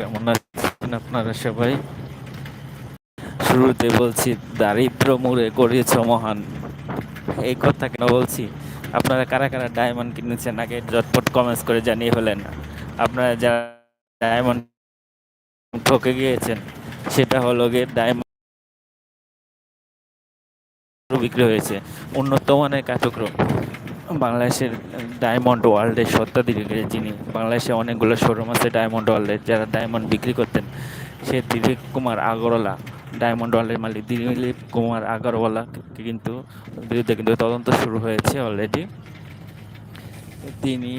কেমন আছেন আপনারা সবাই? শুরুতে বলছি, দারিদ্র মুড়ে করেছ মহান। এই কথা কেন বলছি? আপনারা কারা কারা ডায়মন্ড কিনেছেন? আগে জটপট কমেন্টস করে জানিয়ে হলেন আপনারা যারা ডায়মন্ড ঠকে গিয়েছেন, সেটা হলো গিয়ে ডায়মন্ড বিক্রি হয়েছে। উন্নত মানের কাঠক্র। বাংলাদেশের ডায়মন্ড ওয়ার্ল্ডের সত্ত্বাধিকারী যিনি, বাংলাদেশে অনেকগুলো শোরুম আছে ডায়মন্ড ওয়ার্ল্ডের যারা ডায়মন্ড বিক্রি করতেন, সে দিলীপ কুমার আগরওয়ালা ডায়মন্ড ওয়ার্ল্ডের মালিক। দিলীপ কুমার আগরওয়ালা কিন্তু বিরুদ্ধে কিন্তু তদন্ত শুরু হয়েছে অলরেডি তিনি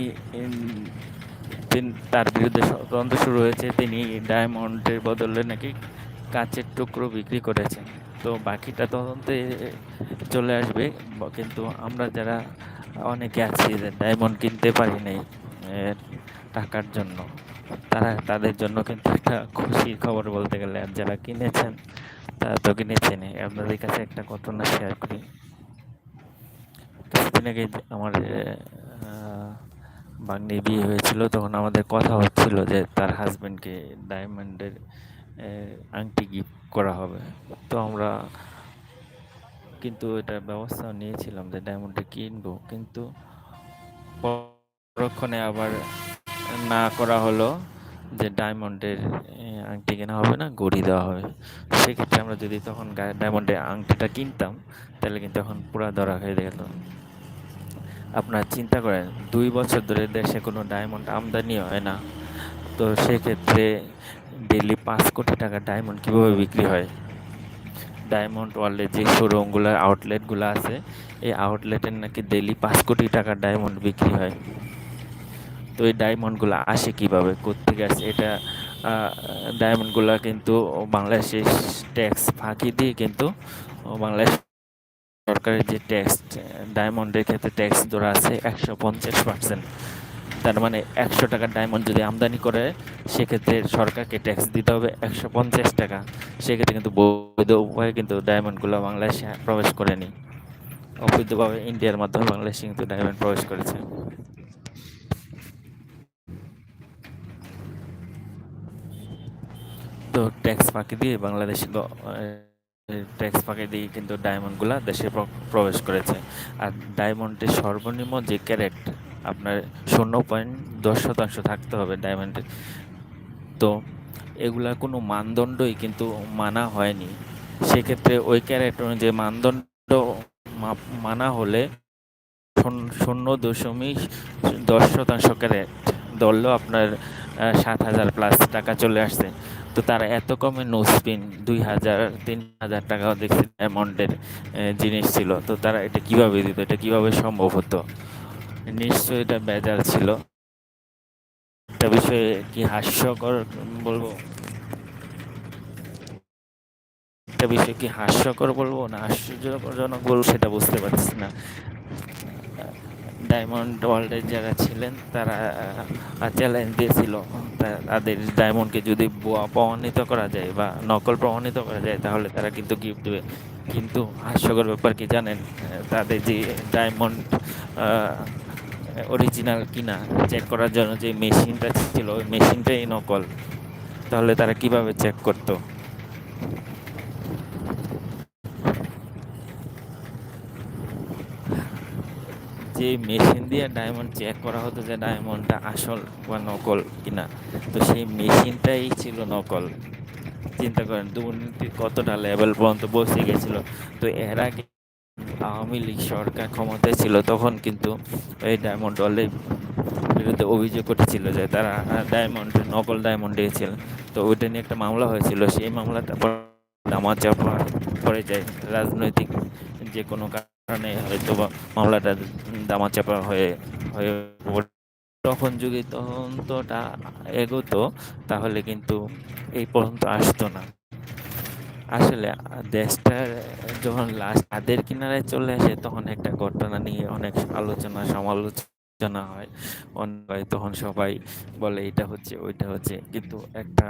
তার বিরুদ্ধে তদন্ত শুরু হয়েছে। তিনি ডায়মন্ডের বদলে নাকি কাঁচের টুকরো বিক্রি করেছেন। তো বাকিটা তদন্তে চলে আসবে। কিন্তু আমরা যারা অনেকে আছে যে ডায়মন্ড কিনতে পারি নাই টাকার জন্য। তারা, তাদের জন্য কিন্তু একটা খুশির খবর বলতে গেলে, আর যারা কিনেছেন, তারা তো কিনেছেন আপনাদের কাছে একটা ঘটনা শেয়ার করি। কিছুদিন আগে আমার বাগনি বিয়ে হয়েছিল, তখন আমাদের কথা হচ্ছিল যে তার হাজব্যান্ডকে ডায়মন্ডের আংটি গিফট করা হবে। তো আমরা কিন্তু এটা ব্যবস্থা নিয়েছিলাম যে ডায়মন্ডটা কিনবো। কিন্তু পরক্ষণে আবার না করা হলো যে ডায়মন্ডের আংটি কেনা হবে না, গড়ি দেওয়া হবে। সেক্ষেত্রে আমরা যদি তখন ডায়মন্ডের আংটিটা কিনতাম, তাহলে কিন্তু এখন পুরা ধরা হয়ে গেল। আপনার চিন্তা করেন, দুই বছর ধরে দেশে কোনো ডায়মন্ড আমদানি হয় না। তো সেক্ষেত্রে ডেলি পাঁচ কোটি টাকা ডায়মন্ড কীভাবে বিক্রি হয়? ডায়মন্ড ওয়ার্ল্ডের যে শোরুমগুলো আউটলেটগুলো আছে, এই আউটলেটের নাকি ডেলি পাঁচ কোটি টাকার ডায়মন্ড বিক্রি হয়। তো এই ডায়মন্ডগুলো আসে কীভাবে? কোথেকে আসে? এটা ডায়মন্ডগুলো কিন্তু বাংলাদেশের ট্যাক্স ফাঁকি দিয়ে কিন্তু বাংলাদেশ সরকারের যে ট্যাক্স ডায়মন্ডের ক্ষেত্রে ট্যাক্স ধরা আছে একশো পঞ্চাশ পার্সেন্ট তার মানে একশো টাকার ডায়মন্ড যদি আমদানি করে, সেক্ষেত্রে সরকারকে ট্যাক্স দিতে হবে একশো পঞ্চাশ টাকা। সেক্ষেত্রে কিন্তু বৈধ উপায়ে কিন্তু ডায়মন্ডগুলো বাংলাদেশে প্রবেশ করেনি। অবৈধভাবে ইন্ডিয়ার মাধ্যমে বাংলাদেশে কিন্তু ডায়মন্ড প্রবেশ করেছে। তো ট্যাক্স ফাঁকি দিয়ে বাংলাদেশে ট্যাক্স ফাঁকি দিয়ে কিন্তু ডায়মন্ডগুলো দেশে প্রবেশ করেছে। আর ডায়মন্ডের সর্বনিম্ন যে ক্যারেট আপনার শূন্য পয়েন্ট দশ শতাংশ থাকতে হবে ডায়মন্ডের তো এগুলা কোনো মানদণ্ডই কিন্তু মানা হয়নি। সেক্ষেত্রে ওই ক্যারেট যে মানদণ্ড মানা হলে শূন্য দশমিক দশ শতাংশ ক্যারেট ধরলেও আপনার সাত হাজার প্লাস টাকা চলে আসছে। তো তারা এত কমে নো স্পিন দুই হাজার, তিন হাজার টাকাও দেখছি অ্যামাউন্টের জিনিস ছিল। তো তারা এটা কীভাবে দিত? এটা কীভাবে সম্ভব হতো? নিশ্চয়ই এটা বেজাল ছিল। একটা বিষয়ে কি হাস্যকর বলব? একটা বিষয় কি হাস্যকর বলব না আশ্চর্যজনক বলব সেটা বুঝতে পারছি না। ডায়মন্ড ওয়ার্ল্ডের যারা ছিলেন, তারা চ্যালেঞ্জ দিয়েছিল। তাদের ডায়মন্ডকে যদি প্রমাণিত করা যায় বা নকল প্রমাণিত করা যায়, তাহলে তারা কিন্তু গিফট দেবে। কিন্তু হাস্যকর ব্যাপার কি জানেন? তাদের যে ডায়মন্ড অরিজিনাল কিনা চেক করার জন্য যে মেশিনটা ছিল, ওই মেশিনটাই নকল। তাহলে তারা কীভাবে চেক করতো? যে মেশিন দিয়ে ডায়মন্ড চেক করা হতো যে ডায়মন্ডটা আসল বা নকল কিনা, তো সেই মেশিনটাই ছিল নকল। চিন্তা করেন, দুর্নীতি কতটা লেভেল পর্যন্ত বসে গেছিল। তো এর আগে আওয়ামী লীগ সরকার ক্ষমতায় ছিল তখন কিন্তু এই ডায়মন্ড ওয়ার্ল্ডের বিরুদ্ধে অভিযোগ উঠেছিল যে তারা ডায়মন্ড নকল ডায়মন্ড দিয়েছিল। তো ওইটা নিয়ে একটা মামলা হয়েছিল। সেই মামলাটা দামা চাপা পড়ে যায় রাজনৈতিক যে কোনো কারণে হয়তো বা মামলাটা দামাচাপা হয়ে হয়ে তখন যদি তদন্তটা এগোতো, তাহলে কিন্তু এই পর্যন্ত আসতো না। আসলে, দেশটার, যখন লাস্ট তাদের কিনারায় চলে আসে, তখন একটা ঘটনা নিয়ে অনেক আলোচনা, সমালোচনা হয়। অনেক তখন সবাই বলে, এটা হচ্ছে, ওইটা হচ্ছে। কিন্তু একটা,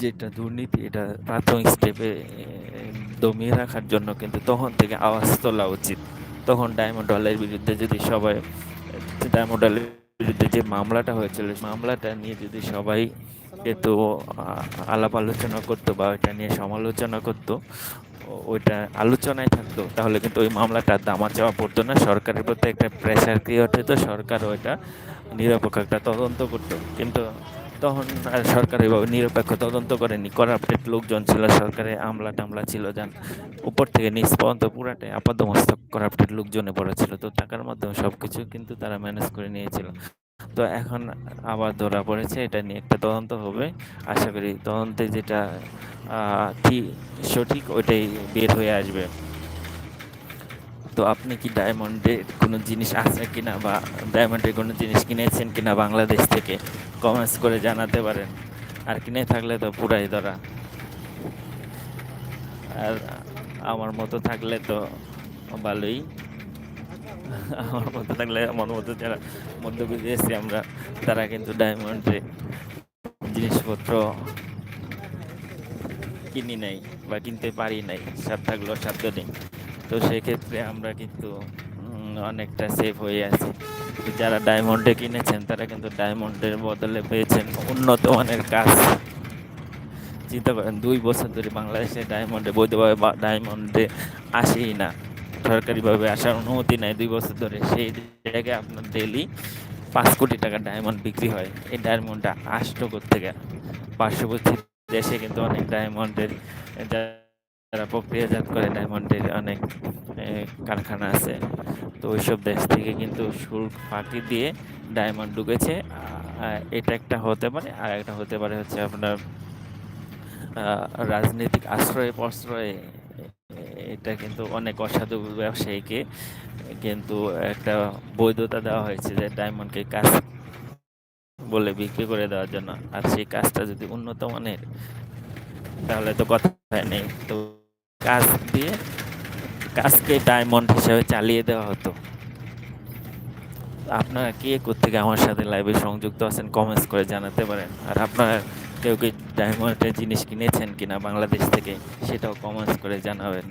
যেটা দুর্নীতি, এটা প্রাথমিক স্টেপে দমিয়ে রাখার জন্য কিন্তু তখন থেকে আওয়াজ তোলা উচিত। তখন ডায়মন্ড হলের বিরুদ্ধে যদি সবাই ডায়মন্ড হলের বিরুদ্ধে যে মামলাটা হয়েছিল মামলাটা নিয়ে যদি সবাই কিন্তু আলাপ আলোচনা করতো বা ওইটা নিয়ে সমালোচনা করতো, ওইটা আলোচনায় থাকতো, তাহলে কিন্তু ওই মামলাটা দামা চাওয়া পড়তো না। সরকারের প্রতি একটা প্রেশার ক্রিয়েট হতো সরকার ওইটা নিরপেক্ষ একটা তদন্ত করতো। কিন্তু তখন সরকার ওইভাবে নিরপেক্ষ তদন্ত করেনি। করাপ্টেড লোকজন ছিল, সরকারে আমলা টামলা ছিল, যান উপর থেকে নিচ পর্যন্ত পুরাটাই আপাদমস্তক করাপ্টেড লোকজনে পড়েছিল। তো টাকার মাধ্যমে সব কিছু কিন্তু তারা ম্যানেজ করে নিয়েছিল। তো এখন আবার ধরা পড়েছে, এটা নিয়ে একটা তদন্ত হবে। আশা করি তদন্তে যেটা ঠিক, সঠিক ওইটাই বের হয়ে আসবে। তো আপনি কি ডায়মন্ডের কোনো জিনিস আছে কিনা বা ডায়মন্ডের কোনো জিনিস কিনেছেন কিনা বাংলাদেশ থেকে? কমেন্টস করে জানাতে পারেন। আর কিনে থাকলে তো পুরাই ধরা। আর আমার মতো থাকলে তো ভালোই। আমার মতো থাকলে আমার মতো যারা মধ্যবিত্ত এসছি আমরা, তারা কিন্তু ডায়মন্ডে জিনিসপত্র কিনি নাই বা কিনতে পারি নাই। সাত থাকলেও সাধ্য নেই। তো সেক্ষেত্রে আমরা কিন্তু অনেকটা সেফ হয়ে আছি। যারা ডায়মন্ডে কিনেছেন, তারা কিন্তু ডায়মন্ডের বদলে পেয়েছেন উন্নত মানের কাজ। চিন্তা করেন, দুই বছর ধরে বাংলাদেশে ডায়মন্ডে বৈধভাবে ডায়মন্ডে আসেই না। সরকারিভাবে আসার অনুমতি নেই দুই বছর ধরে। সেই জায়গায় আপনার ডেলি পাঁচ কোটি টাকা ডায়মন্ড বিক্রি হয়। এই ডায়মন্ডটা আসতো থেকে পার্শ্ববর্তী দেশে কিন্তু অনেক ডায়মন্ডের যারা প্রক্রিয়াজাত করে ডায়মন্ডের অনেক কারখানা আছে। তো ওইসব দেশ থেকে কিন্তু শুল্ক ফাঁকি দিয়ে ডায়মন্ড ঢুকেছে। এটা একটা হতে পারে। আর একটা হতে পারে হচ্ছে আপনার রাজনৈতিক আশ্রয়ে প্রশ্রয়ে এটা কিন্তু অনেক অসাধু ব্যবসায়ীকে কিন্তু একটা বৈধতা দেওয়া হয়েছে যে ডায়মন্ডকে কাজ বলে বিক্রি করে দেওয়ার জন্য। আর সেই কাজটা যদি উন্নত মানের, তাহলে তো কথা নেই। তো কাজ দিয়ে কাজকে ডায়মন্ড হিসেবে চালিয়ে দেওয়া হতো। আপনারা কে কোথেকে আমার সাথে লাইভে সংযুক্ত আছেন কমেন্টস করে জানাতে পারেন। আর আপনারা কেউ কি ডায়মন্ডের জিনিস কিনেছেন কিনা বাংলাদেশ থেকে, সেটাও কমেন্টস করে জানাবেন।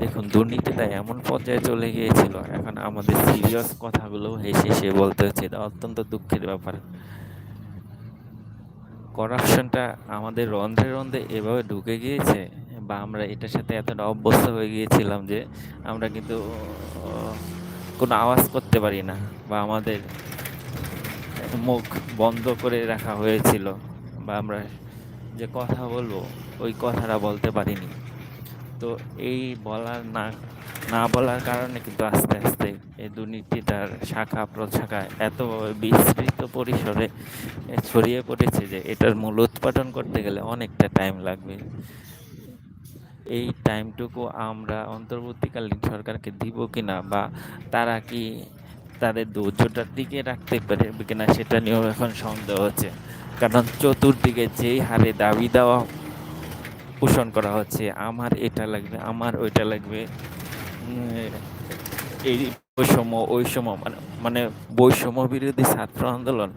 দেখুন, দুর্নীতিটা এমন পর্যায়ে চলে গিয়েছিল, এখন আমাদের সিরিয়াস কথাগুলো হেসে হেসে বলতে হচ্ছে, এটা অত্যন্ত দুঃখের ব্যাপার। করাপশনটা আমাদের রন্ধ্রে রন্ধ্রে এভাবে ঢুকে গিয়েছে, বা আমরা এটার সাথে এতটা অভ্যস্ত হয়ে গিয়েছিলাম যে আমরা কিন্তু কোনো আওয়াজ করতে পারি না, বা আমাদের মুখ বন্ধ করে রাখা হয়েছিল, বা আমরা যে কথা বলব, ওই কথাটা বলতে পারিনি। তো এই বলার না না বলার কারণে কিন্তু আস্তে আস্তে এই দুর্নীতিটার শাখা প্রশাখা এত বিস্তৃত পরিসরে ছড়িয়ে পড়েছে যে এটার মূল উৎপাদন করতে গেলে অনেকটা টাইম লাগবে। এই টাইমটুকু আমরা অন্তর্বর্তীকালীন সরকারকে দিব কিনা বা তারা কি তাদের ধৈর্যটার দিকে রাখতে পারবে কিনা সেটা নিয়েও এখন সন্দেহ হচ্ছে। কারণ চতুর্দিকে যেই হারে দাবি দেওয়া পোষণ করা হচ্ছে, আমার এটা লাগবে, আমার ওইটা লাগবে এই বৈষম্য ওই সময় মানে মানে বৈষম্য বিরোধী ছাত্র আন্দোলন,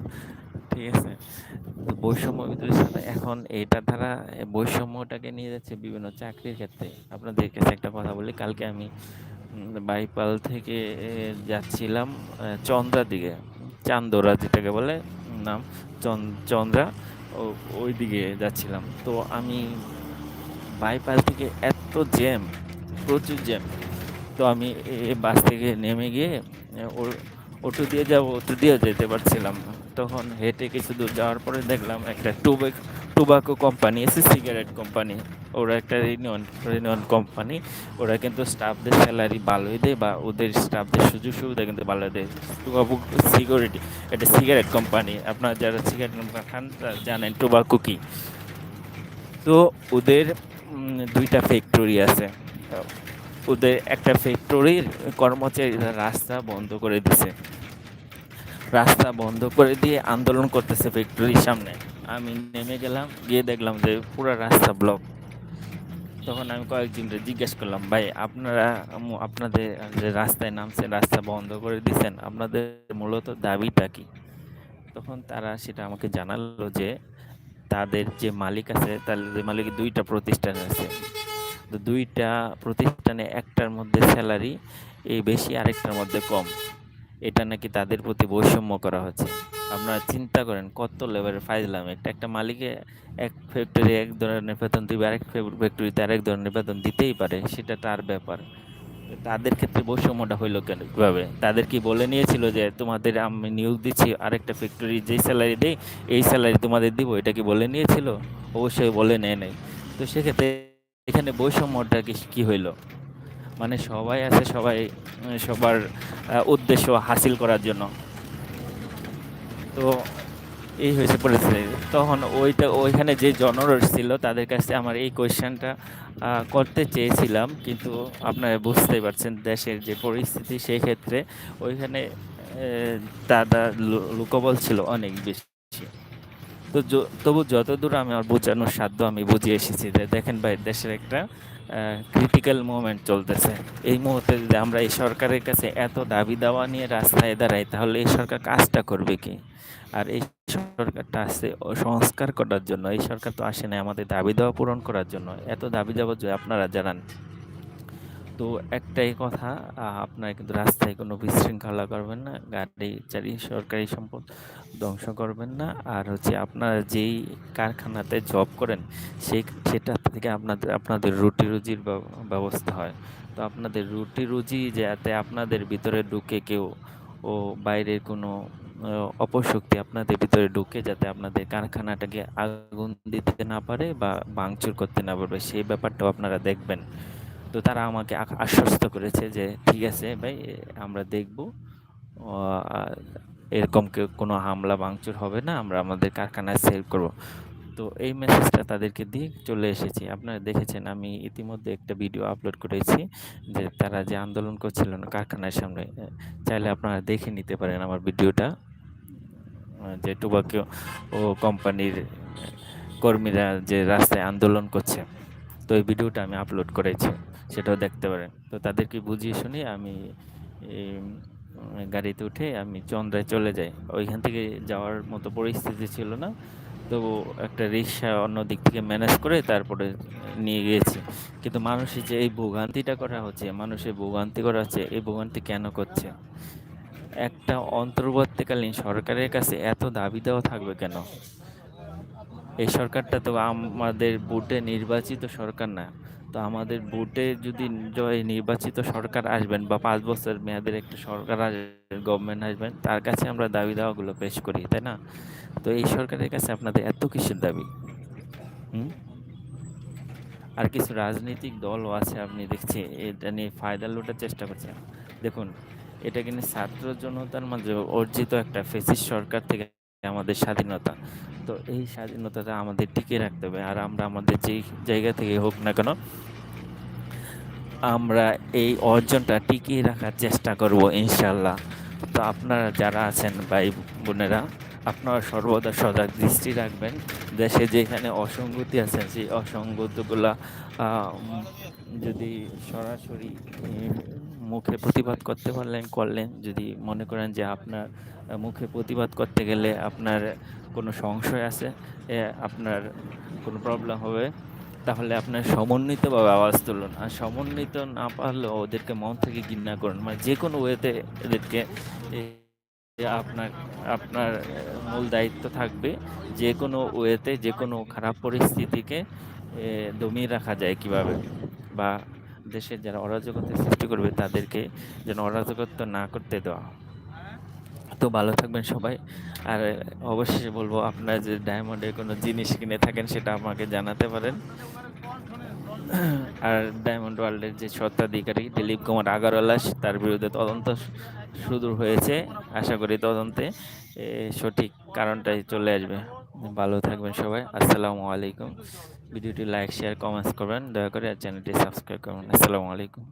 ঠিক আছে? বৈষম্য বিরোধী এখন এটা দ্বারা বৈষম্যটাকে নিয়ে যাচ্ছে বিভিন্ন চাকরির ক্ষেত্রে। আপনাদের কাছে একটা কথা বলি, কালকে আমি বাইপাল থেকে যাচ্ছিলাম চন্দ্রার দিকে, চান্দোরা যেটাকে বলে, নাম, চন- চন্দ্রা ওই দিকে যাচ্ছিলাম। তো আমি বাইপাস থেকে এত জ্যাম প্রচুর জ্যাম তো আমি বাস থেকে নেমে গিয়ে ওর অটো দিয়ে যাব অটো দিয়ে যেতে পারছিলাম না। তখন হেঁটে কিছু দূর যাওয়ার পরে দেখলাম একটা টুবেক টোবাকো কোম্পানি এসে সিগারেট কোম্পানি ওরা একটা রিনিয়ন রিনিয়ন কোম্পানি ওরা কিন্তু স্টাফদের স্যালারি ভালোই দেয় বা ওদের স্টাফদের সুযোগ সুবিধা কিন্তু ভালো দেয়। টোবাকো সিকিউরিটি এটা সিগারেট কোম্পানি আপনারা যারা সিগারেট খান জানেন টোবাকো কি? তো ওদের দুইটা ফ্যাক্টরি আছে। ওদের একটা ফ্যাক্টরির কর্মচারীরা রাস্তা বন্ধ করে দিছে। রাস্তা বন্ধ করে দিয়ে আন্দোলন করতেছে ফ্যাক্টরির সামনে। আমি নেমে গেলাম, গিয়ে দেখলাম যে পুরো রাস্তা ব্লক তখন আমি কয়েকজনকে জিজ্ঞেস করলাম, ভাই, আপনারা আপনাদের যে রাস্তায় নামছেন রাস্তা বন্ধ করে দিচ্ছেন আপনাদের মূলত দাবিটা কি? তখন তারা সেটা আমাকে জানালো যে তাদের যে মালিক আছে তাদের মালিকের দুইটা প্রতিষ্ঠান আছে। তো দুইটা প্রতিষ্ঠানে একটার মধ্যে স্যালারি, এই বেশি আরেকটার মধ্যে কম। এটা নাকি তাদের প্রতি বৈষম্য করা হচ্ছে। আপনারা চিন্তা করেন, কত লেভেলের ফাইজলাম একটা। একটা মালিকে এক ফ্যাক্টরি এক ধরনের বেতন দিবে, আরেক ফ্যাক্টরিতে আরেক ধরনের বেতন দিতেই পারে, সেটা তার ব্যাপার। তাদের ক্ষেত্রে বৈষম্যটা হইল কেন? কীভাবে? তাদের কি বলে নিয়েছিল যে, তোমাদের আমি নিয়োগ দিচ্ছি, আরেকটা ফ্যাক্টরি যেই স্যালারি দেই, এই স্যালারি তোমাদের দিব। এটা কি বলে নিয়েছিল? অবশ্যই বলে নেয় নাই। তো সেক্ষেত্রে এখানে বৈষম্যটা কি, কী হইল? মানে সবাই আছে, সবাই, সবার উদ্দেশ্য হাসিল করার জন্য। তো এই হয়েছে পরিস্থিতি। তখন ওইটা, ওইখানে যে জনরস ছিল, তাদের কাছে আমার এই কোয়েশ্চেনটা করতে চেয়েছিলাম, কিন্তু আপনারা বুঝতেই পারছেন, দেশের যে পরিস্থিতি সেই ক্ষেত্রে ওইখানে দাদা লোকবল ছিল অনেক বেশি। তো তবু যতদূর আমি আমার বোঝানোর সাধ্য আমি বুঝিয়ে এসেছি যে, দেখেন ভাই, দেশের একটা ক্রিটিক্যাল মুভমেন্ট চলতেছে। এই মুহূর্তে যদি আমরা এই সরকারের কাছে এত দাবি দাওয়া নিয়ে রাস্তায় দাঁড়াই, তাহলে এই সরকার কাজটা করবে কি? আর এই সরকারটা আসছে সংস্কার করার জন্য। এই সরকার তো আসে না আমাদের দাবি দাওয়া পূরণ করার জন্য। এত দাবি দাওয়া আপনারা জানান। তো একটাই কথা আপনারা কিন্তু রাস্তায় কোনো বিশৃঙ্খলা করবেন না, গাড়ি চালিয়ে সরকারি সম্পদ ধ্বংস করবেন না। আর হচ্ছে আপনারা যেই কারখানাতে জব করেন, সেই সেটা থেকে আপনাদের আপনাদের রুটি রুজির ব্যবস্থা হয়। তো আপনাদের রুটি রুজি যাতে আপনাদের ভিতরে ঢুকে কেউ, ও বাইরের কোনো অপশক্তি আপনাদের ভিতরে ঢুকে যাতে আপনাদের কারখানাটাকে আগুন দিতে না পারে বা ভাঙচুর করতে না পারবে সেই ব্যাপারটাও আপনারা দেখবেন। তো তারা আমাকে আশ্বস্ত করেছে যে, ঠিক আছে ভাই, আমরা দেখব। এরকম কেউ কোনো হামলা, ভাঙচুর হবে না, আমরা আমাদের কারখানায় সেল করব। তো এই মেসেজটা তাদেরকে দিয়ে চলে এসেছি। আপনারা দেখেছেন, আমি ইতিমধ্যে একটা ভিডিও আপলোড করেছি যে, তারা যে আন্দোলন করছিল না কারখানার সামনে চাইলে আপনারা দেখে নিতে পারেন আমার ভিডিওটা। যে টুবাকো ও কোম্পানির কর্মীরা যে রাস্তায় আন্দোলন করছে। তো এই ভিডিওটা আমি আপলোড করেছি। সেটাও দেখতে পারেন। তো তাদেরকে বুঝিয়ে শুনিয়ে আমি গাড়িতে উঠে আমি চন্দ্রায় চলে যাই। ওইখান থেকে যাওয়ার মতো পরিস্থিতি ছিল না। তো একটা রিক্সা অন্য দিক থেকে ম্যানেজ করে তারপরে নিয়ে গিয়েছি। কিন্তু মানুষের যে এই ভোগান্তিটা করা হচ্ছে মানুষের ভোগান্তি করা হচ্ছে, এই ভোগান্তি কেন করছে? একটা অন্তর্বর্তীকালীন সরকারের কাছে এত দাবি দেওয়া থাকবে কেন? এই সরকারটা তো আমাদের ভোটে নির্বাচিত সরকার না। তো আমাদের ভোটে যদি জয় নির্বাচিত সরকার আসবেন বা পাঁচ বছর মেয়াদের একটা সরকার আসবেন গভর্নমেন্ট আসবেন, তার কাছে আমরা দাবি দাওয়াগুলো পেশ করি, তাই না? তো এই সরকারের কাছে আপনাদের এত কিসের দাবি? হুম? আর কিছু রাজনৈতিক দলও আছে আপনি দেখছি এটা নিয়ে ফায়দা লোটার চেষ্টা করছেন দেখুন, এটা কিন্তু ছাত্র জনতার মাঝে অর্জিত একটা ফেসিস সরকার থেকে আমাদের স্বাধীনতা। তো এই স্বাধীনতাটা আমাদের টিকে রাখতে হবে। আর আমরা আমাদের যেই জায়গা থেকে হোক না কেন, আমরা এই অর্জনটা টিকিয়ে রাখার চেষ্টা করব ইনশাল্লাহ তো আপনারা যারা আছেন ভাই বোনেরা, আপনারা সর্বদা সজাগ দৃষ্টি রাখবেন। দেশে যেখানে অসঙ্গতি আছেন, সেই অসঙ্গতিগুলা যদি সরাসরি মুখে প্রতিবাদ করতে পারলেন, করলেন। যদি মনে করেন যে আপনার মুখে প্রতিবাদ করতে গেলে আপনার কোনো সংশয় আছে আপনার কোনো প্রবলেম হবে, তাহলে আপনার সমন্বিতভাবে আওয়াজ তুলুন। আর সমন্বিত না পারলেও ওদেরকে মন থেকে ঘৃণা করুন। মানে যে কোনো ওয়েতে এদেরকে আপনার আপনার মূল দায়িত্ব থাকবে যে কোনো ওয়েতে, যে কোনো খারাপ পরিস্থিতিকে দমিয়ে রাখা যায় কীভাবে। বা দেশের যারা অরাজকতা সৃষ্টি করবে, তাদেরকে যেন অরাজকত্ব না করতে দেওয়া তো ভালো থাকবেন সবাই। আর অবশ্যই বলব, আপনারা যে ডায়মন্ডের কোনো জিনিস কিনে থাকেন, সেটা আমাকে জানাতে পারেন। আর ডায়মন্ড ওয়ার্ল্ডের যে স্বত্বাধিকারী দিলীপ কুমার আগারওয়ালা, তার বিরুদ্ধে তদন্ত শুরু হয়েছে। আশা করি তদন্তে সঠিক কারণটাই চলে আসবে। ভালো থাকবেন সবাই। আসসালামু আলাইকুম। ভিডিওটি লাইক শেয়ার কমেন্টস করবেন। দয়া করে চ্যানেলটি সাবস্ক্রাইব করবেন। আসসালামু আলাইকুম।